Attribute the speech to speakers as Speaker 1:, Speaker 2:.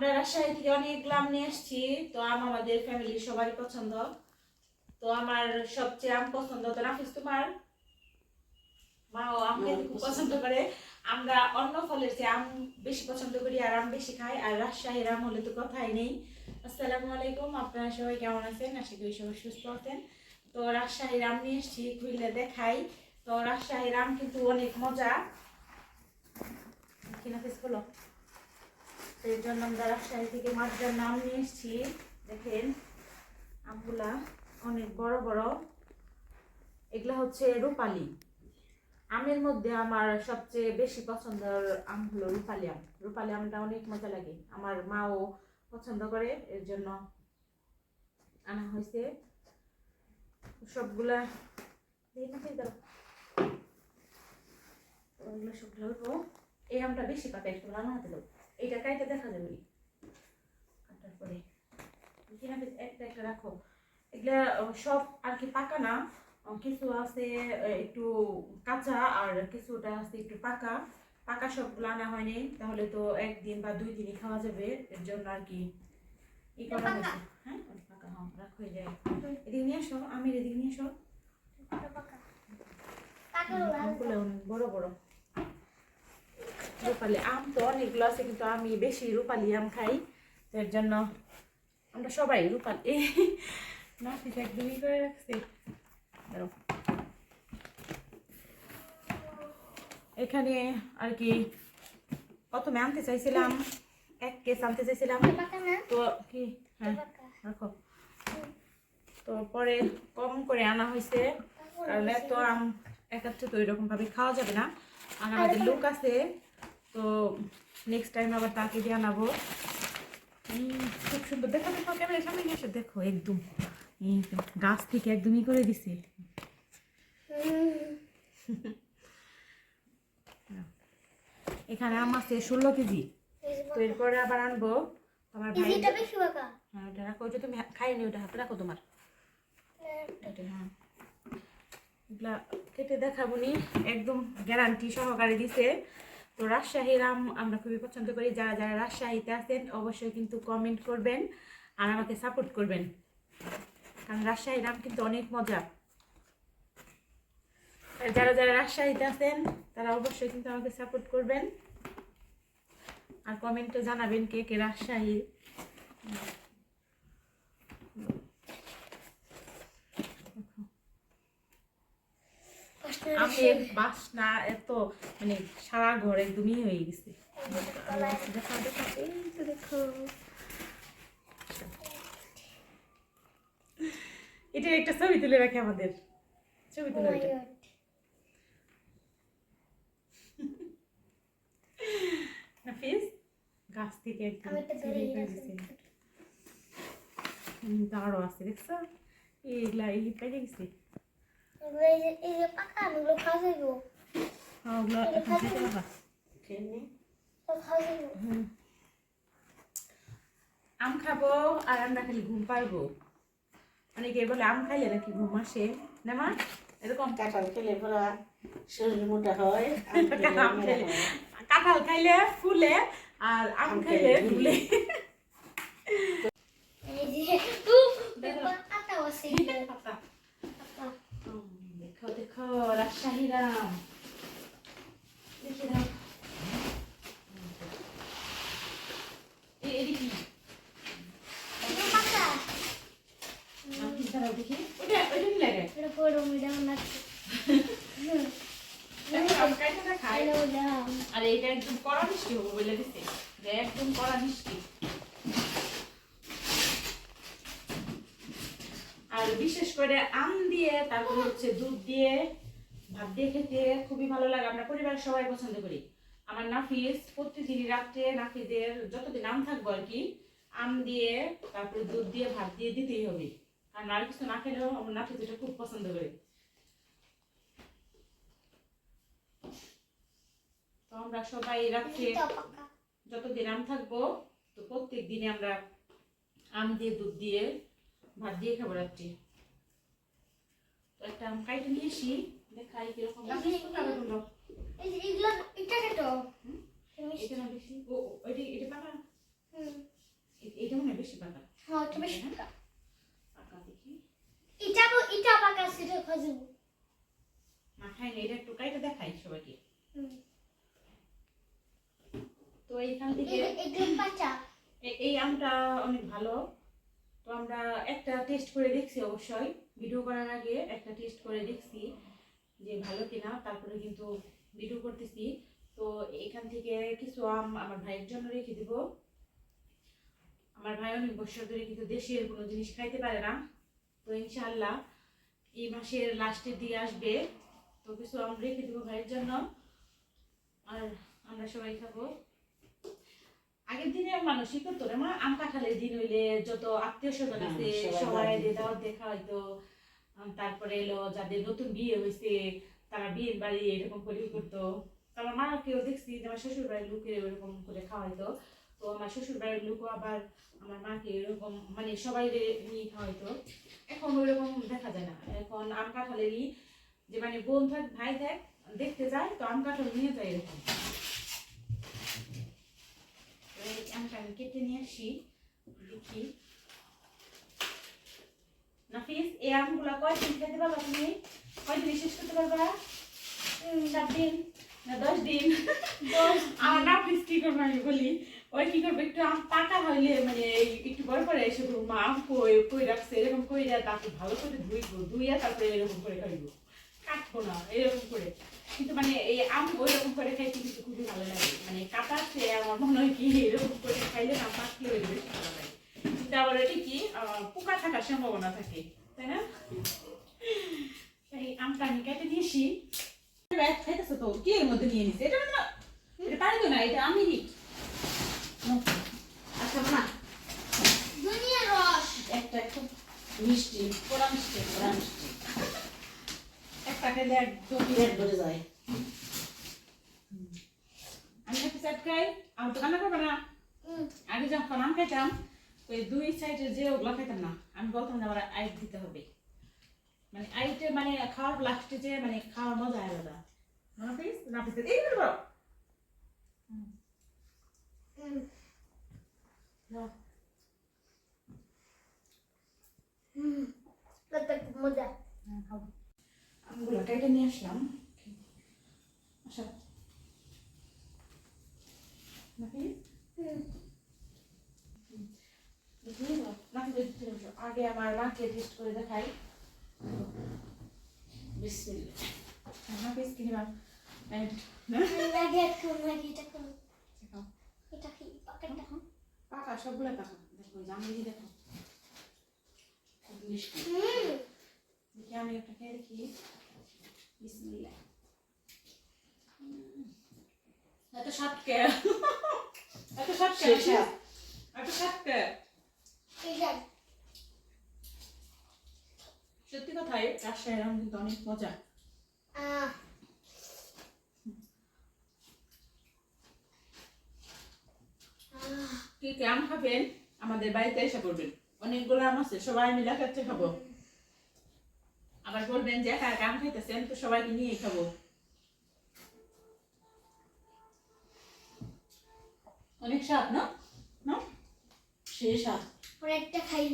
Speaker 1: আমরা রাজশাহী থেকে অনেক আম নিয়ে এসেছি তো আম আমাদের ফ্যামিলির সবারই পছন্দ। তো আমার সবচেয়ে আম পছন্দ তো নাফিস তোমার? মাও আম খেতে খুব পছন্দ। করে। আমরা অন্য ফলের চেয়ে আম বেশি পছন্দ করি আর আম বেশি খাই আর রাজশাহীর আম হলে তো কথাই নেই। আসসালামু আলাইকুম আপনারা সবাই কেমন আছেন? আশা করি সবাই সুস্থ আছেন। তো রাজশাহীর আম নিয়ে এসেছি খুললে দেখাই। তো রাজশাহীর আম কিন্তু অনেক মজা। কিনা ফেস করল তো এর জন্য আমরা রাজশাহী থেকে মাছটার নাম নিয়ে এসেছি। দেখেন আমগুলা অনেক বড় বড়। এগুলা হচ্ছে রূপালি। আমের মধ্যে আমার সবচেয়ে বেশি পছন্দের আম হলো রূপালি আম। রূপালি আমটা অনেক মজা লাগে। আমার মাও পছন্দ করে, এর জন্য আনা হয়েছে। সবগুলা এই না খেয়ে দাও। তো এগুলো সব ঢালবো এই আমটা বেশি পাতা একটু রান্না হাতে দাও। এইটা কাইতে দেখা যাবে। কাটার পরে একটা একটা রাখো। এগুলা সব আর কি পাকা না কিছু আছে একটু কাঁচা আর কিছুটা আছে একটু পাকা। পাকা সবগুলো আনা হয়নি তাহলে তো একদিন বা দুই দিনই খাওয়া যাবে। এর জন্য আর কি ই করা হয়েছে। হ্যাঁ পাকা হ্যাঁ রাখ হয়ে যায় এদিকে নিয়ে আসো আমির এদিকে নিয়ে আসো। বড় বড়। রূপালি আম তো অনেকগুলো আছে, কিন্তু আমি বেশি রূপালি আম খাই। এর জন্য আমরা সবাই রূপালি। না একদমই করে রাখছি। এখানে আর কি প্রথমে আনতে চাইছিলাম, এক কেস আনতে চাইছিলাম। তো কি? হ্যাঁ রাখো। তো পরে কম করে আনা হয়েছে, কারণ এত আম একাত্রে তো এরকম ভাবে খাওয়া যাবে না। আর আমাদের লোক আছে তো নেক্সট টাইম আবার তাকে দিয়ে আনাবো খুব সুন্দর। দেখো দেখো ক্যামেরার সামনে এসে। দেখো একদম। গাছ থেকে একদমই করে দিছে। এখানে আম আছে ষোলো কেজি। তো এরপরে আবার আনব। আমার ভাই হ্যাঁ ওটা রাখো। ওটা তুমি খাইনি ওটা হাতে রাখো তোমার। হ্যাঁ। এগুলা কেটে দেখাবো নি। একদম গ্যারান্টি সহকারে দিছে। তো রাজশাহীর আম আমরা খুবই পছন্দ করি। যারা যারা রাজশাহীতে আছেন, অবশ্যই কিন্তু কমেন্ট করবেন আর আমাকে সাপোর্ট করবেন। কারণ রাজশাহীর আম কিন্তু অনেক মজা। যারা যারা রাজশাহীতে আছেন, তারা অবশ্যই কিন্তু আমাকে সাপোর্ট করবেন। আর কমেন্টে জানাবেন কে কে রাজশাহী আমের বাসনা এত মানে সারা ঘর একদমই হয়ে গেছে। দেখো দেখো এই তো দেখো এটার একটা ছবি তুলে রাখি আমাদের। ছবি তুলে রাখি। নাফিস গাছ থেকে একদম তারও আছে দেখছ? এইগুলা এই পেকে গেছে। হ্যাঁ, ওগুলো এখন খেতে পারবা হুম। আম খাব আর আমরা খালি ঘুম পারব অনেকে বলে আম খাইলে নাকি ঘুম আসে। না মা? এরকম?
Speaker 2: কাঁঠাল খেলে পরা শরীর মোটা হয়
Speaker 1: কাঁঠাল খাইলে ফুলে আর আম খাইলে ফুলে দেখো দেখো রাজশাহীর আম দেখি দাও। এদিকে দেখি। ওটা কি লাগে? আর এটা একদম কড়া মিষ্টি হবে বলে দিছে। যে একদম কড়া মিষ্টি। আর বিশেষ করে আম দিয়ে তারপর হচ্ছে দুধ দিয়ে ভাত দিয়ে খেতে খুবই ভালো লাগে। আমরা পরিবারের সবাই পছন্দ করি। আমার নাফিস প্রতিদিনই রাত্রে নাফিদের যতদিন আম থাকব আর কি, আম দিয়ে, তারপরে দুধ দিয়ে, ভাত দিয়ে দিতেই হবে। কারণ আর কিছু না খেলেও আমার নাফিস এটা খুব পছন্দ করে। তো আমরা সবাই রাত্রে যতদিন আম থাকব, তো প্রত্যেক দিনে আমরা আম দিয়ে, দুধ দিয়ে, ভাত দিয়ে খাব রাত্রে। তো একটা আম কাইটে নিয়ে আসি। দেখাই কীরকম?
Speaker 3: আমি-
Speaker 1: খাবে তোমরা?
Speaker 3: এটা কেটো
Speaker 1: এটা না বেশি? ও ও, এটা এটা পাকা?
Speaker 3: হুম।
Speaker 1: বেশি পাকা।
Speaker 3: হ্যাঁ এটা বেশি পাকা।
Speaker 1: পাকা দেখি।
Speaker 3: এটা এটা পাকা সেটা খোঁজব
Speaker 1: না খাই এটা একটু কাইটা দেখাই সবাইকে। তো এইখান থেকে
Speaker 3: এটা পাচা
Speaker 1: এ- এই আমটা অনেক ভালো। তো আমরা একটা টেস্ট করে দেখছি অবশ্যই। ভিডিও করার আগে একটা টেস্ট করে দেখছি। যে ভালো কিনা তারপরে কিন্তু ভিডিও করতেছি। তো এখান থেকে কিছু আম আমার ভাইয়ের জন্য রেখে দিব। আমার ভাই অনেক বছর ধরে কিন্তু দেশের কোনো জিনিস খাইতে পারে না। তো ইনশাআল্লাহ এই মাসের লাস্টের দিকে আসবে। তো কিছু আম রেখে দিব ভাইয়ের জন্য। আর আমরা সবাই খাব। আগের দিনে মানুষই করতো না আম কাঁঠালের দিন হইলে যত আত্মীয় স্বজন আছে
Speaker 2: সবাই দাওয়াত
Speaker 1: দেখা হয়তো তারপরে এলো যাদের নতুন বিয়ে হয়েছে, তারা বিয়ের বাড়ি এরকম করে করতো। আমার মাকেও দেখছি যে আমার শ্বশুর বাড়ির লোকে এরকম করে খাওয়াইতো। তো আমার শ্বশুর বাড়ির লোকও আবার আমার মাকে এরকম মানে সবাই নিয়ে খাওয়াইতো। এখন ওইরকম দেখা যায় না। এখন আম কাঁঠালেরই যে মানে বোন থাক, ভাই থাক, দেখতে যায়, তো আম কাঁঠাল নিয়ে যায় এরকম। আমটা আমি কেটে নিয়ে আসি, দেখি। নাফিস এই আমগুলা কয়দিন খেতে পারবা তুমি? কয়দিন শেষ করতে পারবা? সাত দিন না দশ দিন? আমার নাফিস কি করবে আমি বলি ওই কি করবে একটু আম পাকা হইলে মানে একটু পরে পরে এসে মা আম কই কই রাখছে এরকম কই দেয় তারপর ভালো করে ধুইবো ধুইয়া তারপরে এরকম করে খাইবো। কাটবো না এরকম করে। কিন্তু মানে এই আম ওইরকম করে খাইতে কিন্তু খুবই ভালো লাগে। মানে কাটাচ্ছে আমার মনে হয় কি এরকম করে খাইলে না পাকলে ওই বেশি ভালো লাগে। কিন্তু আবার এটা কি পোকা থাকার সম্ভাবনা থাকে তাই না? এই আমটা আমি কেটে দিয়েছি। খাইতেছে তো কি এর মধ্যে নিয়ে নিছে? এটা এটা পারবে না এটা আমি
Speaker 2: আচ্ছা মা
Speaker 3: দুনিয়া রস।
Speaker 2: একটা খুব মিষ্টি পোড়া মিষ্টি পোড়া মিষ্টি।
Speaker 1: একটা খেলে একদম
Speaker 2: পেট ভরে যায়।
Speaker 1: আমি একটা সেট খাই আমার তো কান্না করবে না। আগে যখন আম খাইতাম ওই দুই সাইডে যে ওগুলো খাইতাম না, আমি বলতাম যে আমার আইট দিতে হবে। মানে আইটে মানে খাওয়ার লাস্টে যে মানে খাওয়ার মজা আলাদা। মনে করিস না পিস এই
Speaker 3: মজা
Speaker 1: নিয়ে আসলাম। আচ্ছা। নাফিস?
Speaker 3: হুম
Speaker 1: দেখি নাফিস দেখতে বসো। আগে আমার মাকে টেস্ট করে দেখাই।
Speaker 2: বিসমিল্লাহ।
Speaker 1: নাফিস কিনবা
Speaker 3: লাগে খাও লাগে এটা খাও। এটা কি পাকাটা?
Speaker 1: পাকা সবগুলো পাকা। দেখো জামলি দেখো।
Speaker 2: খুব মিষ্টি।
Speaker 3: হুম।
Speaker 1: দেখি আমি একটা খেয়ে দেখি। বিসমিল্লাহ। এত সাতকে। এত সাতকে এত সাতকে
Speaker 3: এটা
Speaker 1: কথাই রাজশাহীর আম কিন্তু অনেক মজা। কি কি আম খাবেন? আমাদের বাড়িতে এসে করবেন অনেকগুলো আম আছে সবাই মিলে কাছে খাব। আবার বলবেন যে একা আম খাইতেছেন তো সবাইকে নিয়ে খাব। অনেক স্বাদ না? না
Speaker 2: সেই স্বাদ।
Speaker 3: পরে একটা খাই।